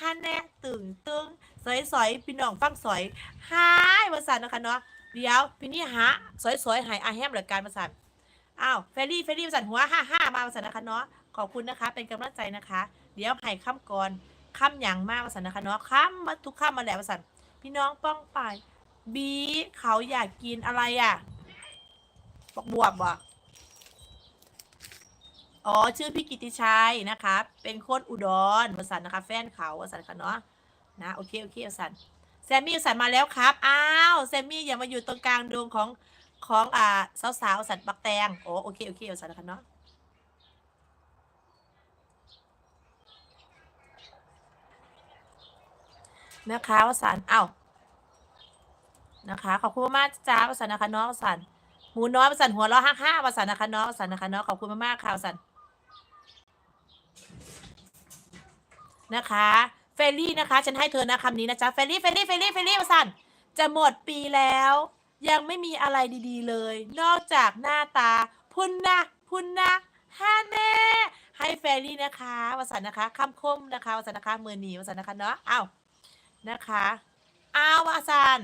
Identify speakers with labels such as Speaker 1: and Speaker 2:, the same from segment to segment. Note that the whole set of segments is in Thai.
Speaker 1: ฮันแน่ตึงตึงสอยสอยพี่น้องฟังสอยหายมาสันนะคะเนาะเดี๋ยวพี่นี่หาสอยสอยหายอาแฮมเหลือการมาสันอ้าวเฟรรี่เฟรรี่มาสันหัวห้าห้ามามาสันนะคะเนาะขอบคุณนะคะ เป็นกำลังใจนะคะ เดี๋ยวให้คำก่อนคำอย่างมากมาสันนะคะเนาะคำมาทุกคำมาแหล้วมาสันพี่น้องป้องไปบีเขาอยากกินอะไรอะบอกบวบบ่ อ๋อชื่อพี่กิติชัยนะคะ เป็นคนอุดรวสันนะคะ แฟนเขาวสันค่ะเนาะนะโอเคโอเควสันแซมมี่วสันมาแล้วครับอ้าวแซมมี่อย่ามาอยู่ตรงกลางดวงของของอ่าสาวๆวสันปักแตงโอ้โอเคโอเควสันนะคะเนาะนะคะวสันอ้าวนะคะขอบคุณมากๆจ้าวสันนะคะเนาะวสันหมูน้อยวสันหัวเราะห้าห้าวสันนะคะเนาะวสันนะคะเนาะขอบคุณมากๆค่ะวสัน นะคะเฟรลี่นะคะ ฉันให้เธอนะคำนี้นะจ๊ะเฟรลี่เฟรลี่เฟรลี่เฟรลี่มาสั่นจะหมดปีแล้ว ยังไม่มีอะไรดีๆเลย นอกจากหน้าตา พุ่นนะพุ่นนะฮาแน่ให้เฟรลี่นะคะวสันนะคะคำคมนะคะวสันนะคะมือหนีวสันนะคะเนาะอ้าวนะคะอ้าววสัน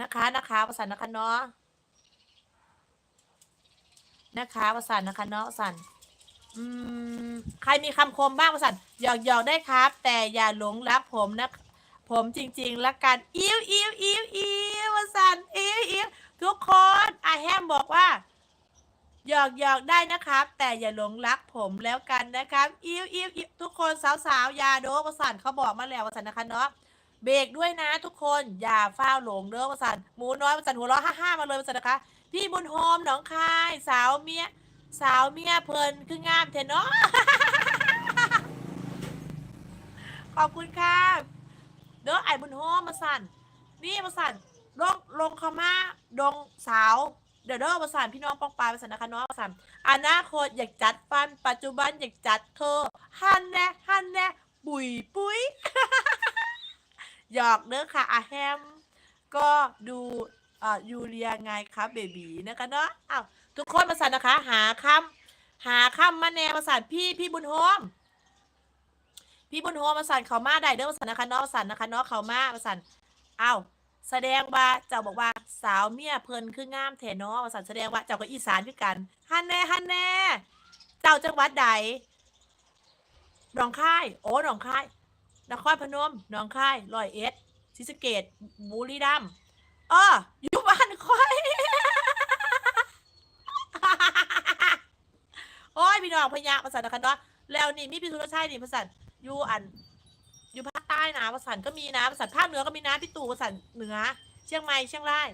Speaker 1: นะคะนะคะวสันนะคะเนาะนะคะวสันนะคะเนาะวสัน อืมใครมีคำคมบ้างประสันหยอกหยอกได้ครับ แต่อย่าหลงรักผมนะ ผมจริงๆละกันอิวอิวอิวอิวประสันอิวอิวทุกคนอาแฮมบอกว่าหยอกหยอกได้นะครับ แต่อย่าหลงรักผมแล้วกันนะครับอิวอิวอิวทุกคนสาวๆอยาโดประสันเขาบอกมาแล้วประสันนะคะเนาะเบรกด้วยนะทุกคนอย่าฟ้าหลงเด้อประสันหมูน้อยประสันหัวเราะห้าๆมาเลยประสันนะคะ พี่บุญโฮมหนองคายสาวเมีย สาวเมียเพลินคืองามเทเนาะ ขอบคุณค่ะเด้อไอ้บุญโฮมมาสั่น นี่มาสั่นลงลงเขามาดงสาว เดี๋ยวเด้อมาสั่นพี่น้องปองปลายมาสั่นนะคะน้องมาสั่นอนาคตอยากจัดฟัน ปัจจุบันอยากจัดเธอฮันแน่ฮันแน่บุยปุ้ยหยอกเด้อค่ะอาแฮม ก็ดู อ่ายูเรียไงครับเบบีนะคะเนาะอ้าวทุกคนมาสั่นนะคะ หาคำหาคำมาแนวมาสั่นพี่พี่บุญโฮม พี่บุญโฮมมาสั่นเขามาได้เด้อมาสั่นนะคะเนาะมาสั่นนะคะเนาะเขามามาสั่นอ้าวแสดงว่าเจ้าบอกว่าสาวเมียเพลินคืองามแถเนาะมาสั่นแสดงว่าเจ้าก็อีสานด้วยกันฮันแน่ฮันแน่เจ้าจังหวัดใดหนองคายโอ้หนองคายนครพนมหนองคายร้อยเอ็ดศรีสะเกดบุรีรัมย์ เอออยู่บ้านค่อย โอ้ยพี่น้องพญาประสันนะคะเนาะแล้วนี่มีพี่สุรชัยนี่ประสันอยู่อัน อยู่ภาคใต้นะประสันก็มีนะประสันภาคเหนือก็มีนะพี่ตู่ประสันเหนือ เชียงใหม่เชียงราย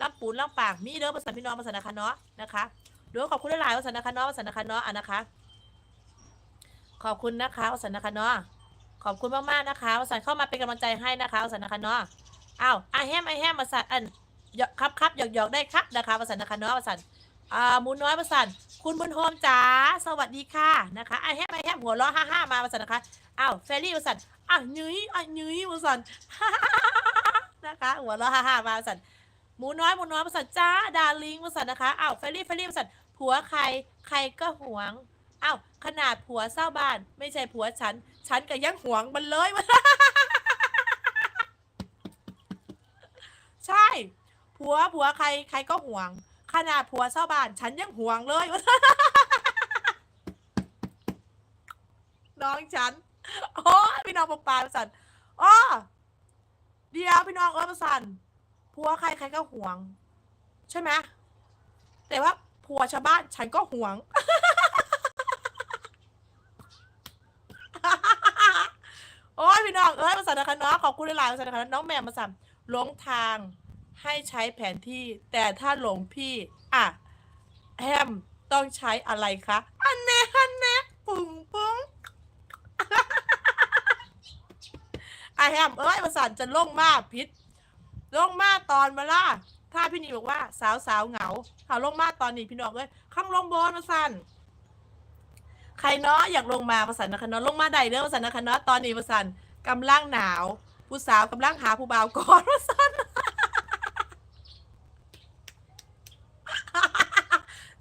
Speaker 1: ลำปูนลำปางมีเด้อประสันพี่น้องประสันนะคะเนาะนะคะเดี๋ยวขอบคุณหลายๆประสันนะคะเนาะประสันนะคะเนาะอะนะคะ ขอบคุณนะคะประสันนะคะเนาะขอบคุณมากๆนะคะประสันเข้ามาเป็นกำลังใจให้นะคะประสันนะคะเนาะ อ้าวไอแฮมไอแฮมประสันอันครับครับหยอกหยอกได้ครับนะคะประสันนะคะเนาะประสันอ่าหมูน้อยประสันคุณบุญโฮมจ๋าสวัสดีค่ะนะคะไอแฮมไอแฮมหัวล้อห้าห้ามาประสันนะคะอ้าวเฟรี่ประสันอะยุ้ยอะยุ้ยประสันนะคะ หัวล้อห้าห้ามาประสันหมูน้อยหมูน้อยประสันจ้าดาลิงประสันนะคะอ้าวเฟรี่เฟรี่ประสันผัวใครใครก็หวงอ้าวขนาดผัวเศร้าบ้าน ไม่ใช่ผัวฉัน ฉันก็ยังหวงมันเลยใช่ ผัวผัวใครใครก็ห่วง ขนาดผัวเศร้าบ้าน ฉันยังห่วงเลย น้องฉันโอ้พี่น้องปปาประสันอ้อเดียวพี่น้องเออประสันผัวใครใครก็ห่วง ใช่ไหมแต่ว่าผัวชาวบ้านฉันก็ห่วง โอ้ยพี่น้องเอ้ยประสันนะคะเนาะขอบคุณหลายๆประสันนะคะน้องแม่ประสันหลงทาง ให้ใช้แผนที่ แต่ถ้าหลงพี่อะแฮมต้องใช้อะไรคะอันเน่อันเน่ปุ้งปุ้งอะแฮมเอ้ยประสานจะลงมาพิษลงมาตอนมาล่ะถ้าพี่นีบอกว่าสาวสาวเหงาถ้าลงมาตอนนี้พี่น้องเอ้ยข้างลงบนประสันใครเนาะอยากลงมาประสันนะคะเนาะลงมาได้เด้อประสันนะคะเนาะตอนนี้ประสันกำลังหนาว ผู้สาวกำลังหาผู้บ่าวก่อนประสัน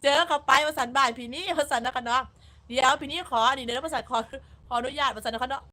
Speaker 1: เจอเขาไปประสันบ่ายพี่นี่ประสันนะคะเนาะเดี๋ยวพี่นี่ขออันนี้เดี๋ยวประสันขอขออนุญาตประสันนะคะเนาะ